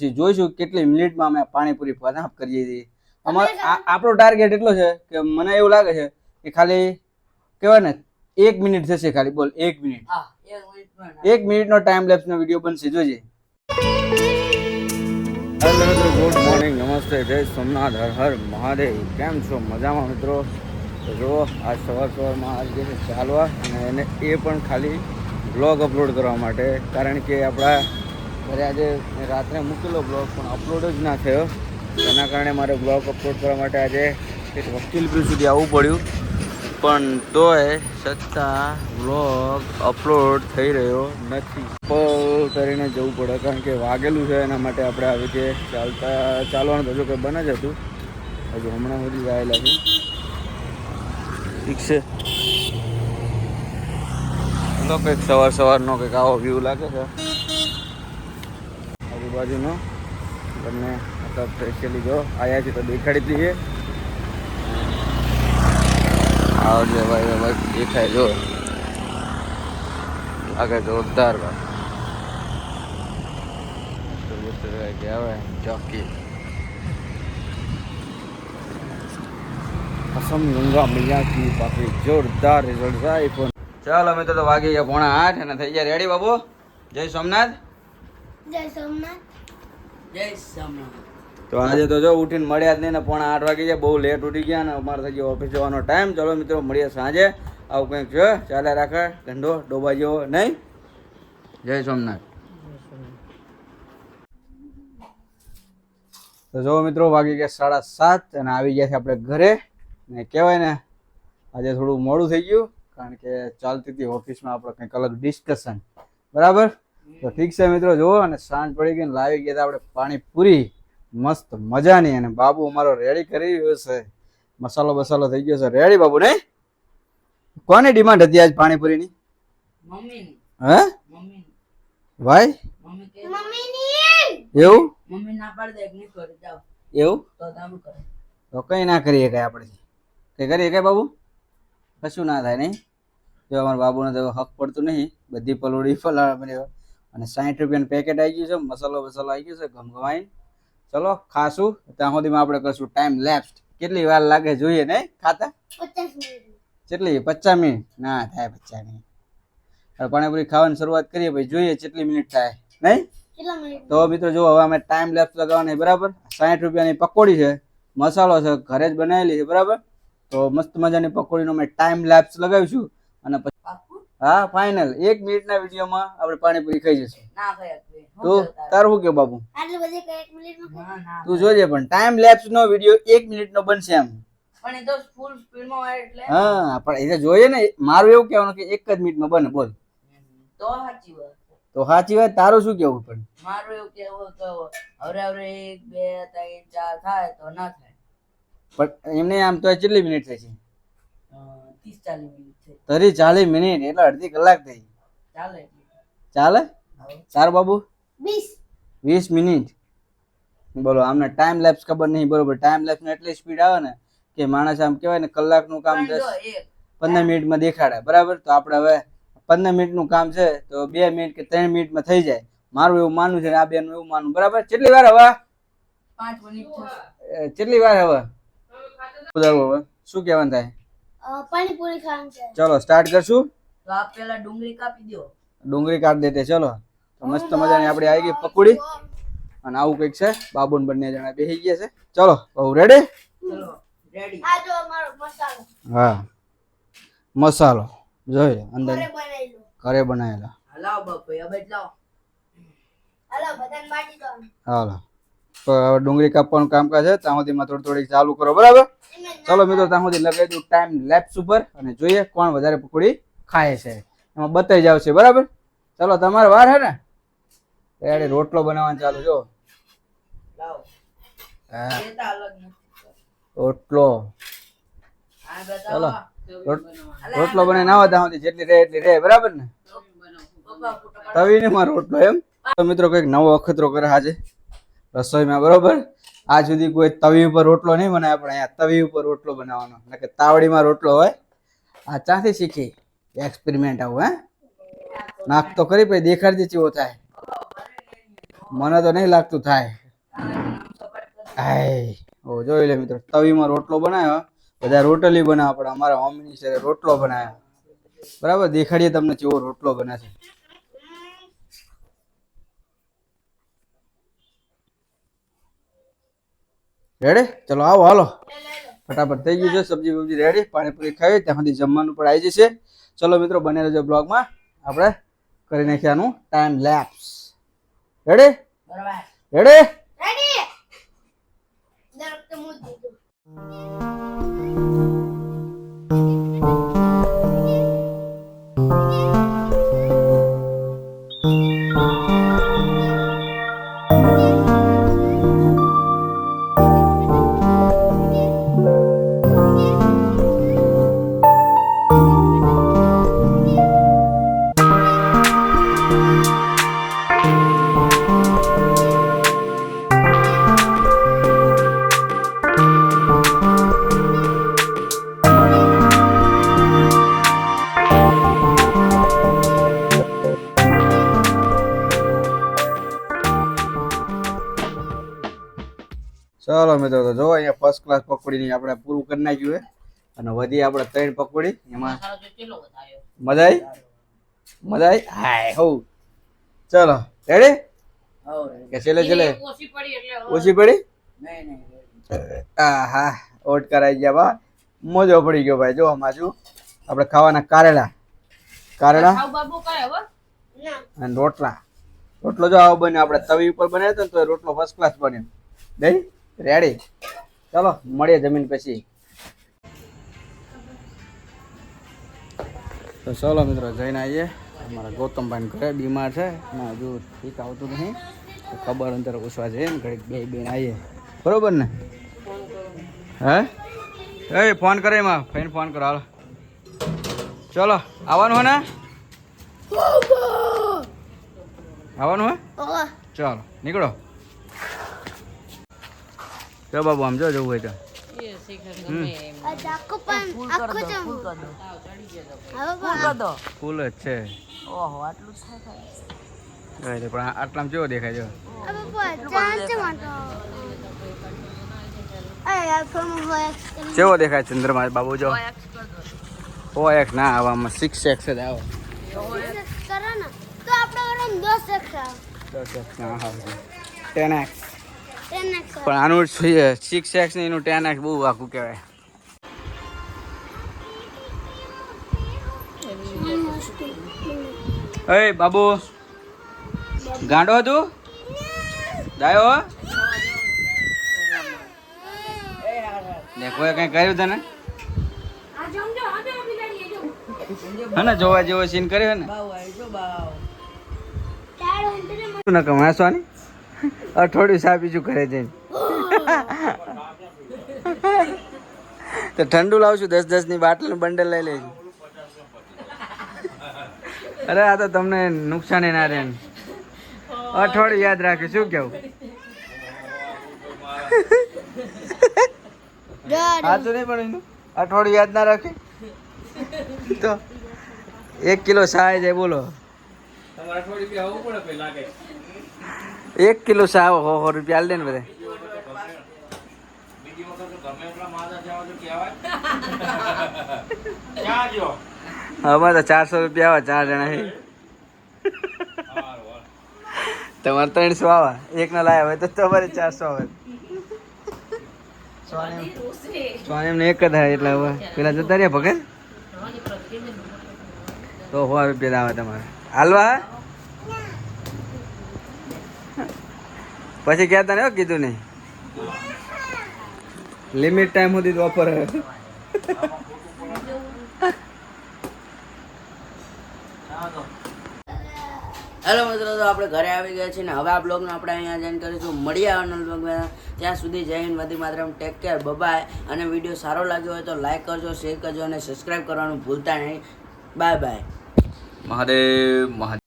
પછી જોઈશું કેટલી મિનિટમાં અમે પાણીપુરી બનાવ કરીએ છીએ. અમારો આ- આપણો ટાર્ગેટ એટલો છે કે મને એવું લાગે છે કે ખાલી કહેવાય ને એક મિનિટ થશે ખાલી બોલ એક મિનિટ. એક મિનિટનો ટાઈમ લેપ્સનો વીડિયો બનશે જોજે. હેલો મિત્રો ગુડ મોર્નિંગ નમસ્તે જય સોમનાથ હર હર મહાદેવ. કેમ છો? મજામાં મિત્રો? તો જુઓ આજ સવાર સવારમાં આજ ગઈ ચાલવા અને એને એ પણ ખાલી બ્લોગ અપલોડ કરવા માટે. કારણ કે આપણા ઘરે આજે રાત્રે મૂકેલો બ્લોગ પણ અપલોડ જ ના થયો. તેના કારણે મારે બ્લોગ અપલોડ કરવા માટે આજે એક વકીલપુર સુધી આવવું પડ્યું. પણ તોય છતાં વ્લોગ અપલોડ થઈ રહ્યો નથી. પલ કરીને જવું પડે, કારણ કે વાગેલું છે એના માટે આપણે આવી રીતે ચાલતા, ચાલવાનું તો જો કંઈ બને જ હતું. હજુ હમણાં સુધી આવેલા છે. ઠીક છે. તો કંઈક સવાર સવારનો કંઈક આવો વ્યૂ લાગે છે. આજુબાજુનો. તમને મતલબ સ્પેશિયલી જો આવ્યા છે તો દેખાડી દઈએ. આવજે ભાઈ ભાઈ દેખાય જો. લાગે જોરદાર ભાઈ. ચોકી. અસમ ગંગા મૈયા જોરદાર રિઝલ્ટ આઈફોન ચાલો તો વાગી ગયા પોણા આઠ અને થઈ ગયા રેડી બાબુ? જય સોમનાથ. જય સોમનાથ. તો આજે તો જો ઉઠીને મળ્યા જ નહીં ને, પોણા આઠ વાગી જાય બહુ લેટ ઉઠી ગયા ને, અમારે થઈ ગયો ઓફિસ જવાનો ટાઈમ ચલો મિત્રો, મળીએ સાંજે. આવું કંઈક છે ચાલે રાખે ધંધો ડોબા જેવો નહીં. જય સોમનાથ. તો જો મિત્રો, વાગી ગયા સાડા સાત અને આવી ગયા છે આપણે ઘરે. ને કહેવાય ને, આજે થોડું મોડું થઈ ગયું, કારણ કે ચાલતી હતી ઓફિસમાં આપણે કંઈક અલગ ડિસ્કશન બરાબર? તો ઠીક છે મિત્રો જુઓ અને સાંજ પડી ગઈ લાવી ગયા આપણે પાણીપુરી મસ્ત મજાની અને બાબુ અમારો રેડી કરી રહ્યો છે. મસાલો બસાલો થઈ ગયો છે. રેડી બાબુ ને કોની ડિમાન્ડ હતી આજ પાણીપુરીની હે? ભાઈ? એવું? એવું? તો કઈ કંઈ ના કરીએ કઈ આપણે. કંઈ કરીએ કઈ બાબુ? કશું ના થાય નહીં? જો અમારા બાબુને તો હક પડતું નહીં. બધી પલોડી બન્યો અને સાઠ રૂપિયાનું પેકેટ આવી ગયું છે મસાલો વસાલો આવી ગયો છે ગમગમાઈને. ચલો ખાશું. ત્યાં સુધીમાં આપણે કરશું ટાઈમ લેપ્સ્ટ કેટલી વાર લાગે જોઈએ ને ખાતા? કેટલી? પચાસ મિનિટ? ના થાય પચાસ મિનિટ. પાણીપુરી ખાવાની શરૂઆત કરીએ પછી જોઈએ કેટલી મિનિટ થાય. નહીં? તો મિત્રો જો હવે અમે ટાઈમ લેપ્સ લગાવવાની બરાબર? સાઠ રૂપિયાની પકોડી છે મસાલો છે ઘરે જ બનાવેલી છે બરાબર? તો મસ્ત મજાની પકોડીનો અમે ટાઈમ લેપ્સ લગાવીશું અને હા ફાઇનલ એક મિનિટના વિડીયોમાં આપણે પાણીપુરી ખાઈ જશું ના તું તું તારું શું કે ના ના તું જોજે પણ ટાઈમ લેપ્સ નો વીડિયો એક મિનિટનો બનશે એમ. પણ એ તો ફૂલ સ્પીડમાં હોય એટલે. હા પણ એ જોઈએ ને મારું એવું કહેવાનું કે એક જ મિનિટમાં બને બોલ. તો સાચી વાત તો સાચી વાત તારું શું કેવું પણ? મારું એવું કેવું કે હવે હવે એક બે ત્રણ ચાર થાય તો ના થાય. પણ એમને આમ તો કેટલી મિનિટ થઈ છે? ત્રીસ ચાલીસ મિનિટ છે તરી ચાલીસ મિનિટ એટલે અડધી કલાક થઈ ચાલે. ચાલે? હવે? સારું બાબુ. વીસ. વીસ મિનિટ. બોલો આમને ટાઈમ લેપ્સ ખબર નહીં બરોબર. ટાઈમ લેપ્સ એટલી સ્પીડ આવે ને કે માણસ આમ કહેવાય ને કલાકનું કામ દસ પંદર મિનિટમાં દેખાડે. બરાબર? તો આપણે હવે પંદર મિનિટનું કામ છે તો બે મિનિટ કે ત્રણ મિનિટમાં થઈ જાય. મારું એવું માનવું છે ને આ બેનું એવું માનવું. બરાબર? કેટલી વાર હવે? પાંચ મિનિટ કેટલી વાર હવે? શું કહેવાનું થાય? પાણીપુરી ખાવાનું છે. ચલો સ્ટાર્ટ કરશું? તો આપ પહેલા ડુંગળી કાપી દો ડુંગળી કાઢ દેતે ચલો. તો મસ્ત મજાની આપણી આવી ગઈ પકોડી. અને આવું કંઈક છે બાબુન બંને જણા બેસી ગયા છે. ચલો બહુ રેડી ચલો રેડી આ જો અમારો મસાલો. હા. મસાલો. જોઈ અંદર. ઘરે બનાવેલો હલાવ બનાવેલા હલાવો બાપુ હવે લાવો. હાલો બધાને બાટી દો. હાલો. ડુંગળી કાપવાનું કામકાજ છે ત્યાં સુધીમાં થોડી થોડી ચાલુ કરો બરાબર? ચાલો મિત્રો ત્યાં સુધી લગાવી દઉં ટાઈમ લેપ્સ ઉપર અને જોઈએ કોણ વધારે પકોડી ખાય છે. એમાં બતાવી જાવ છે બરાબર? ચલો તમારે વાર હે ને? રેડી રોટલો બનાવવાનું ચાલુ જો. રોટલો. ચલો. રોટલો બને ના હોય ત્યાં સુધી જેટલી રહે એટલી રહે બરાબર ને? તવીને માં રોટલો એમ. તો મિત્રો કંઈક નવો અખતરો કરે આજે. રસોઈમાં, બરોબર? આજ સુધી કોઈ તવી ઉપર રોટલો નહીં બનાવે પણ અહીંયા તવી ઉપર રોટલો બનાવવાનો. એટલે કે તાવડીમાં રોટલો હોય, આ ચાથી શીખી એક્સપેરિમેન્ટ આવું, હે? નાખ તો કરી પછી દેખાડજે ચેવો થાય. મને તો નહીં લાગતું થાય. હાય ઓ જોઈ લે મિત્રો, તવીમાં રોટલો બનાવ્યો બધા રોટલી બનાવે પણ અમારા હોમ છે રોટલો બનાવ્યો બરાબર? દેખાડીએ તમને ચેવો રોટલો બને છે. રેડી ચલો આવો હાલો. ફટાફટ થઈ ગયું છે સબ્જી બબ્જી રેડી પાણીપુરી ખાઈ ત્યાં સુધી જમવાનું પણ આવી જશે. ચલો મિત્રો બને રહેજો બ્લોગમાં. આપણે કરી નાખ્યાનું time lapse ready ready ready મિત્રો તો જો અહીંયા ફર્સ્ટ ક્લાસ પકોડીની આપણે પૂરું કરી નાખ્યું છે. અને વધી આપણે ત્રણ પકોડી. એમાં મજા આવી મજા આવી હાય હો. ચલો રેડી કે છેલ્લે છેલ્લે? ઓછી પડી એટલે હવે- ઓછી પડી? નહીં નહીં આ હા ઓટ કરાઈ ગયા બા. મોજો પડી ગયો ભાઈ જો આમાં આપણે ખાવાના કારેલા. કારેલા? ખાવ બાબુ કરે હવે? ના અને રોટલા. રોટલો જો આવો બને આપણે તવી ઉપર બનાવ્યો ને તો રોટલો ફર્સ્ટ ક્લાસ બને. નહીં રેડી ચાલો મળીએ જમીન પછી. તો ચાલો મિત્રો જઈને આવીએ. અમારા ગૌતમભાઈ ઘરે બીમાર છે. એમાં હજુ ઠીક આવતું નહીં ખબર અંતર ઓછવા જઈએ ને ઘડીક બે બેન આવીએ. બરોબર ને? હે? એ ફોન કરે એમાં. ફઈને ફોન કરો હાલો. ચલો આવવાનું હે ને? આવવાનું હે? ચાલો નીકળો. જો બાબુ આમ જો જવું હોય તો એ શીખર ગમે એમ. આ ચાકુ પણ ફૂલ જ છે. આટલું પણ આ- આટલામાં કેવો દેખાય જો? કેવો દેખાય ચંદ્રમા બાબુ જો? એક્સ ઓ એક ના આવામાં સિક્સ એક્સ જ આવે. કરો ને. તો આપણે વરમ 10 એક્સ્ટ્રા દસ એક્સ ના આવે ટેન એક્સ 10 એક્સ્ટ્રા પણ આનું સિક્સ એક્સ ને એનું ટેન એક્સ બહુ આખું કહેવાય. અરે બાબુ ગાંડો તું ડાયો હો? દેખો એ કઈ કર્યું તને? હા ને જોવા જેવો સીન કર્યો ને? શું નકમ હસવાની અઠવાડિયું સા બીજું ઘરે જઈને. તો ઠંડુ લાવશું દસ દસની બાટલ બંડલ લઈ લેજો અરે આ તો તમને નુકસાન ના રહે અઠવાડિયું યાદ રાખે શું કેવું? સાચું નહીં પણ એનું? અઠવાડિયું યાદ ના રાખે? તો એક કિલો સાય જાય બોલો. એક કિલો સાવ હો હો રૂપિયા લે દે ને બધે. અમારે તો ચારસો રૂપિયા આવે ચાર જણા તમારે ત્રણસો આવે એક ના લાયા હોય તો તમારે ચારસો આવે. સોની એમને એક જ થાય એટલે હવે પેલા જતા રહ્યા ભગત? તો સો રૂપિયા આવે તમારે. હાલવા? પછી ગયા તને કીધું નહીં? લિમિટ ટાઈમ સુધી જ ઓફર હેલો મિત્રો તો આપણે ઘરે આવી ગયા છીએ ને હવે આ બ્લોગનો આપણે અહીંયા જઈને કરીશું. મળીએ આવનાર બ્લોગમાં ત્યાં સુધી Jai Hind Vande Mataram. Take care bye bye અને વીડિયો સારો લાગ્યો હોય તો લાઈક કરજો શેર કરજો અને સબસ્ક્રાઈબ કરવાનું ભૂલતા નહીં. Bye bye Mahadev Mahadev.